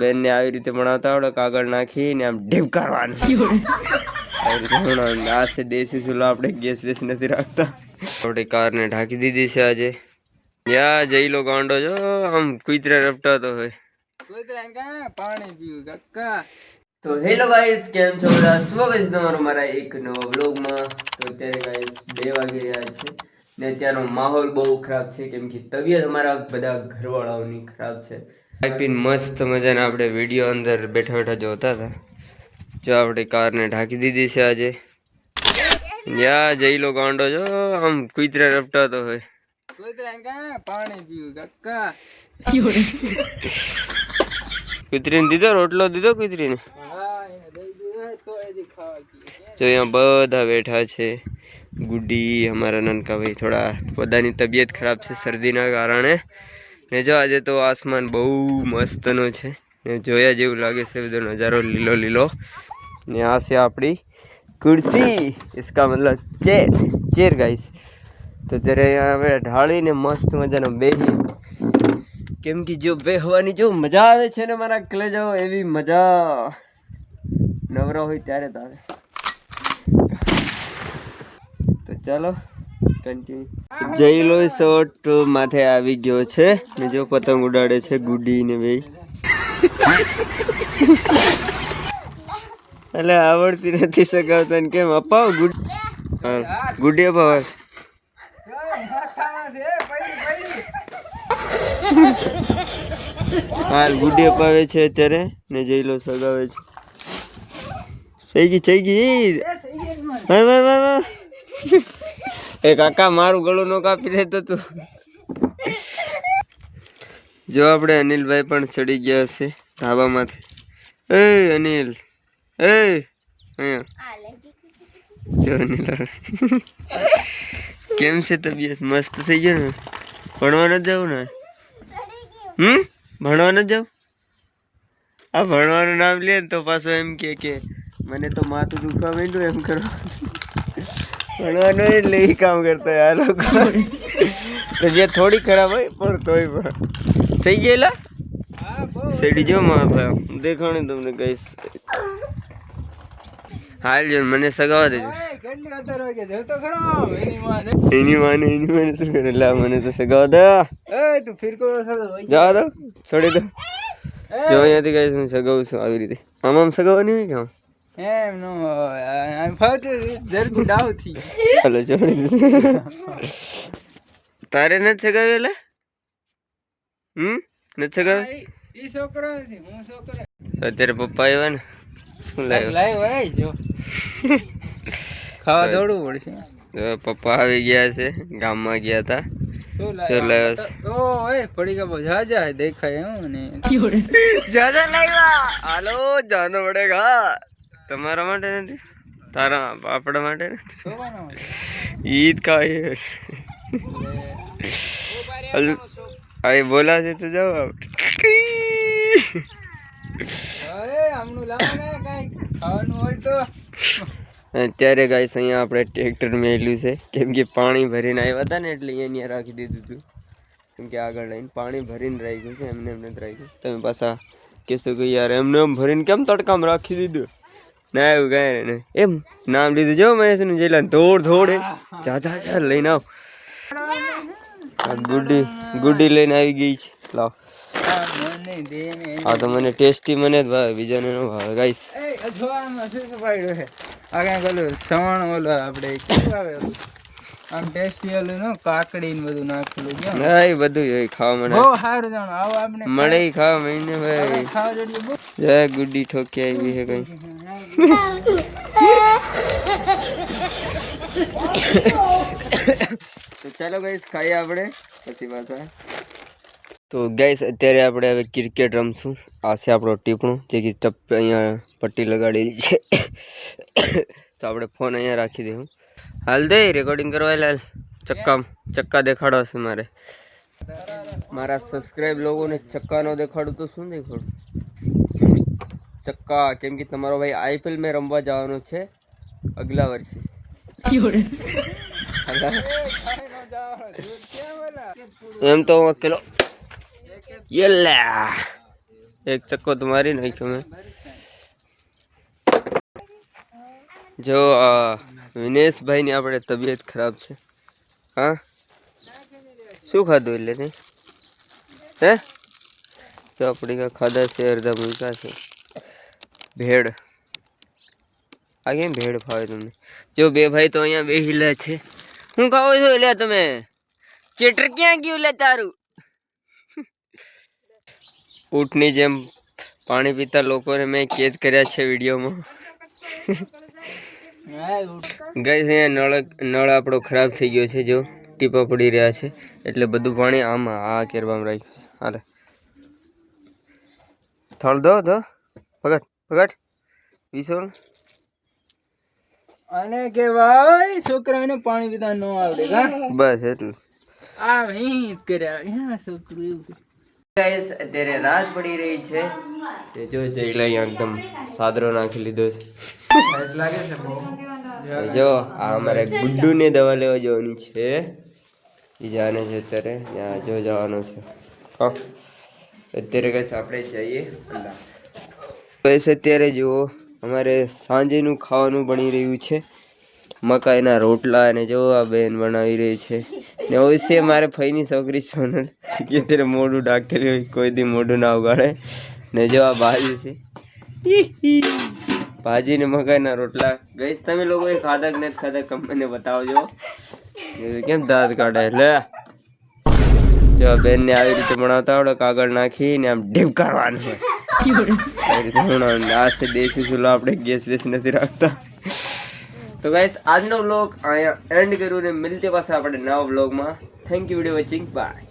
બેનને આવી રીતે ભણાવતા આવડે કાગળ નાખીને આમ ઢીપ કરવાનું. આવી રીતે ભણાવવાનું. આ છે દેશી ચૂલો આપણે ગેસ બેસ નથી રાખતા. આપણે કારને ઢાંકી દીધી છે આજે. યા જઈ લો ગાંડો જો આમ કુતરા રપટાતો હોય. પાણી પીવું કાકા. તો હેલો ગાઈસ કેમ છો બધા? સ્વાગત છે તમારું મારા એક નવા બ્લોગમાં તો અત્યારે ગાઈસ બે વાગી રહ્યા છે. ને અત્યારનો માહોલ બહુ ખરાબ છે કેમ કે તબિયત અમારા બધા ઘરવાળાઓની ખરાબ છે. આઈપીન મસ્ત મજાના આપણે વીડિયો અંદર બેઠા બેઠા જોતા હતા જો આપણે કારને ઢાંકી દીધી છે આજે. યા જઈ લો ગાંડો જો આમ કુતરા રપટાતો હોય. કૂતરાને દીધો રોટલો દીધો કુતરીને? જો અહીંયા બધા બેઠા છે. ગુડી અમારા નનકાભાઈ થોડા બધાની તબિયત ખરાબ છે શરદીના કારણે. ને જો આજે તો આસમાન બહુ મસ્તનો છે. ને જોયા જેવું લાગે છે બધો નજારો લીલો લીલો. ને આ છે આપણી કુર્સી. ઇસકા મતલબ ચેર ચેર ગાઈસ તો ત્યારે આપણે ઢાળીને મસ્ત મજાનો બેહી, કેમ કે જો બેહવાની જો મજા આવે છે ને મારા કલેજાઓ એવી મજા. નવરો હોય ત્યારે તારે તો ચાલો કન્ટિન્યુ જઈ લો શોટ માથે આવી ગયો છે. ને જો પતંગ ઉડાડે છે ગુડી ને ભાઈ એટલે આવડતી નથી સગાવતા ને કેમ? અપાવ ગુડ ગુડી અપાવ. હાલ ગુડી અપાવે છે અત્યારે ને જઈ લો સગાવે છે. થઈ ગઈ થઈ ગઈ. એ કાકા, મારું ગળું નો કાપી દેતો તું જો આપણે અનિલભાઈ પણ ચડી ગયા છે ધાબામાંથી. એ અનિલ, એ જો અનિલ કેમ છે તબિયત? મસ્ત થઈ ગયો ને? ભણવા નથી જવું ને? હમ? ભણવા નથી જવું? આ ભણવાનું નામ લે તો પાછો એમ કે મને તો માથું દુખવા માંડ્યું એમ કરો ભણવાનું એટલે એ કામ કરતા આ લોકો. તબિયત થોડી ખરાબ હોય પણ તોય પણ. સહી ગયેલા શેડી જો માથા દેખાણી તમને કહીશ હાલ જો મને સગાવા દેજો. એની માને. એની માને શું કરે? લા મને તો સગાવા દે. એ તું ફિરકો જવા દો છોડી દો. જો અહીંયાથી કહીશ હું સગાવું છું આવી રીતે. આમ આમ સગાવવાની હોય કે? એમ નો આમ ફાવતું જરકું ડાવથી હાલો દીધું તારે નથી સગાવેલા? હમ? નથી સગાવે ઈ છોકરો નથી હું છોકરો. તો અત્યારે પપ્પા આવ્યા ને શું લાવ્યો લાઈ ભાઈ જો ખાવા દોડવું પડશે. પપ્પા આવી ગયા છે ગામમાં ગયા હતા શું લાવ્યો છે? ઓ ઓય પડી ગયા જા જા દેખાય હું ને. જાજા લાવ્યા હાલો જાનો પડેગા તમારા માટે નથી? તારા આપણા માટે નથી? ઈદ હલ આ બોલા છે તો જાઓ અત્યારે ગાઈસ અહીંયા આપણે ટ્રેક્ટર મેલ્યું છે. કેમ કે પાણી ભરીને આવ્યા હતા ને એટલે અહીંયા રાખી દીધું હતું કેમ કે આગળ લઈને પાણી ભરીને રહી ગયું છે એમને એમને જ રહી ગયું તમે પાછા કહેશો કે યાર એમને એમ ભરીને કેમ તડકામાં રાખી દીધું? ના એવું કાંઈ નહીં એમ નામ લીધું. જો મહેશનું જેલા ધોડ ધોડ. જા જા જા લઈને આવ. ગુડી ગુડી લઈને આવી ગઈ છે. લાવ. આ તો મને ટેસ્ટી મને જ ભાવે બીજાને ન ભાવે. ગાઈસ. છે? સવણ ઓલો આપણે આમ ટેસ્ટી ઓલું નો કાકડી ને બધું નાખેલું ના એ બધું હોય ખાવા મને. બહુ સારું જાણો. આવો આપણે મળે ખાવા મહિને ભાઈ. ખાવા જય ગુડી ઠોકી આવી છે કઈ. તો ચાલો ગાઈસ ખાઈએ આપણે. પછી પાછા. તો ગાઈસ અત્યારે આપણે હવે ક્રિકેટ રમશું. આ છે આપણો ટીપણું, જે કે ટપ અહીંયા પટ્ટી લગાડેલી છે. તો આપણે ફોન અહીંયા રાખી દઉં હાલ દે રેકોર્ડિંગ કરવા લાલ. ચક્કા ચક્કા દેખાડો છે મારે. મારા સબસ્ક્રાઇબ લોકોને ચક્કા નો દેખાડું તો શું દેખાડું? ચક્કા કેમ કે તમારો ભાઈ આઈપીએલ મેં રમવા જવાનો છે અગલા વર્ષે. એમ તો હું અકેલો. યેલા એક ચક્કો તો મારી નાખ્યો મેં. જો વિનેશભાઈની આપણે તબિયત ખરાબ છે. હા? શું ખાધું એટલે તે? હે? તો આપણે ખાધા છે અડધા મૂકા છે. ભેળ આ કેમ ભેળ ફાવે તમને? જો બે ભાઈ તો અહીંયા બે હિલા છે. હું ખાવો છો? એટલે તમે. ચેટર ક્યાં ગયું? લે તારું. ઊંટની જેમ પાણી પીતા લોકોને મેં કેદ કર્યા છે વિડીયોમાં. ગઈ અહીંયા નળ નળ આપણો ખરાબ થઈ ગયો છે જો. ટીપા પડી રહ્યા છે. એટલે બધું પાણી આમાં આ કેરવામાં રાખ્યું હાલે. થળ દો દો. પકડ. પકડ. અને કે ભાઈ છોકરાને પાણી પીતા ન આવડે કા બસ એટલું. આ અહીં જ કર્યા છોકરું એવું ગાઈસ અત્યારે રાત પડી રહી છે. તે જો જઈલા અહીંયા એકદમ સાદરો નાખી લીધો છે. જો આ અમારે ગુડ્ડુને દવા લેવા જવાની છે. બીજાને છે અત્યારે ત્યાં જો જવાનો છે. અત્યારે કઈ આપણે જઈએ બસ અત્યારે જુઓ, અમારે સાંજેનું ખાવાનું બની રહ્યું છે. મકાઈના રોટલા અને જો આ બેન બનાવી રહી છે. ને અવશ્ય મારે ફઈની છોકરી સોનલ અત્યારે મોઢું ડાક્ટરી હોય, કોઈ દી મોઢું ના ઉગાડે. ને જો આ ભાજી છે. ભાજી ને મકાઈના રોટલા. ગઈશ તમે લોકો એ ખાધા કે નથી ખાધા કમેન્ટને બતાવજો. કેમ દાંત કાઢે? લે. જો બેનને આવી રીતે બનાવતા આવડે, કાગળ નાખીને આમ ઢીપ કરવાનું હોય. આ છે દેશી ચૂલો, આપણે ગેસ વેસ નથી રાખતા. તો ગાઈસ આજનો વ્લોગ અહીંયા એન્ડ કર્યું ને મિલતે પાસે આપણે નવા વ્લોગમાં thank you video watching bye